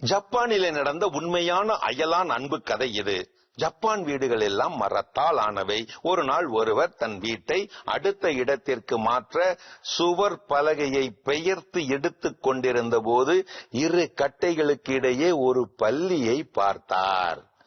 ஜப்பானிலே நடந்த உண்மையான அயலான் அன்பு கதை இது. ஜப்பான் வீடுகள் எல்லாம் மரத்தால் ஆனவை. ஒரு நாள் ஒருவர் தன் வீட்டை அடுத்த இடத்திற்கு மாற்ற சுவர் பலகையை பெயர்த்து எடுத்துக் கொண்டிருந்த போது இரு கட்டைகளுக்கு இடையே ஒரு பல்லியை பார்த்தார்.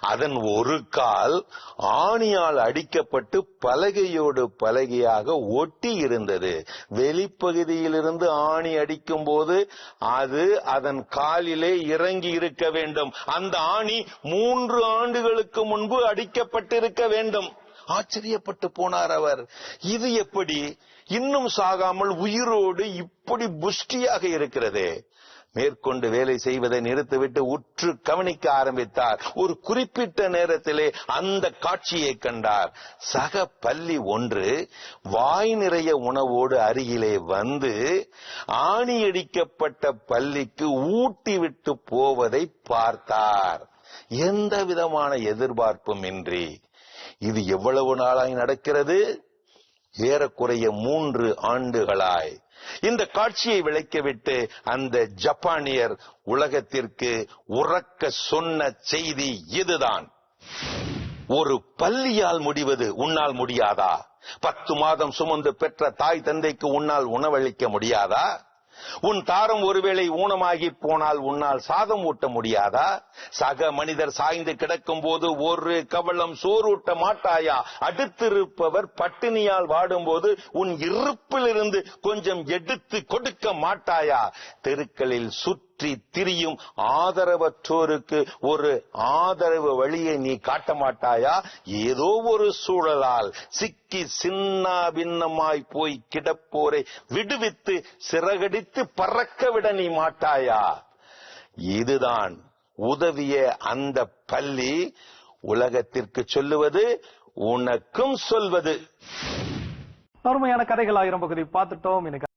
அதன் ஒரு கால் ஆணியால் அடிக்கப்பட்டு பலகையோடு பலகையாக ஒட்டி இருந்தது. வெளிப்பகுதியிலிருந்து ஆணி அடிக்கும் போது அது அதன் காலிலே இறங்கி இருக்க வேண்டும். அந்த ஆணி மூன்று ஆண்டுகளுக்கு முன்பு அடிக்கப்பட்டிருக்க வேண்டும். ஆச்சரியப்பட்டு போனார் அவர். இது எப்படி? இன்னும் சாகாமல் உயிரோடு இப்படி புஷ்டியாக இருக்கிறது. மேற்கொண்டு வேலை செய்வதை நிறுத்திவிட்டு உற்று கவனிக்க ஆரம்பித்தார். ஒரு குறிப்பிட்ட நேரத்திலே அந்த காட்சியை கண்டார். சக பள்ளி ஒன்று வாய் நிறைய உணவோடு அருகிலே வந்து ஆணியடிக்கப்பட்ட பள்ளிக்கு ஊட்டிவிட்டு போவதை பார்த்தார். எந்த விதமான எதிர்பார்ப்பும் இன்றி. இது எவ்வளவு நாளாய் நடக்கிறது? ஏறக்குறைய மூன்று ஆண்டுகளாய். இந்த காட்சியை விளக்கிவிட்டு அந்த ஜப்பானியர் உலகத்திற்கு உறக்க சொன்ன செய்தி இதுதான். ஒரு பள்ளியால் முடிவது உன்னால் முடியாதா? பத்து மாதம் சுமந்து பெற்ற தாய் தந்தைக்கு உன்னால் உணவளிக்க முடியாதா? உன் தாரம் ஒருவேளை ஊனமாகி போனால் உன்னால் சாதம் ஊட்ட முடியாதா? சக மனிதர் சாய்ந்து கிடக்கும் போது ஒரு கவளம் சோறூட்ட மாட்டாயா? அடுத்திருப்பவர் பட்டினியால் வாடும்போது உன் இருப்பிலிருந்து கொஞ்சம் எடுத்து கொடுக்க மாட்டாயா? தெருக்களில் சுற்றி திரியும் ஆதரவற்றோருக்கு ஒரு ஆதரவு வழியை நீ காட்ட மாட்டாயா? ஏதோ ஒரு சூழலால் சிக்கி சின்ன பின்னமாய் போய் கிடப்போரை விடுவித்து சிறகடித்து பறக்க விட நீ மாட்டாயா? இதுதான் உதவிய அந்த பள்ளி உலகத்திற்கு சொல்லுவது உனக்கும் சொல்வது. அருமையான கதைகள் ஆயிரம் பகுதி. பார்த்துட்டோம் எனக்கு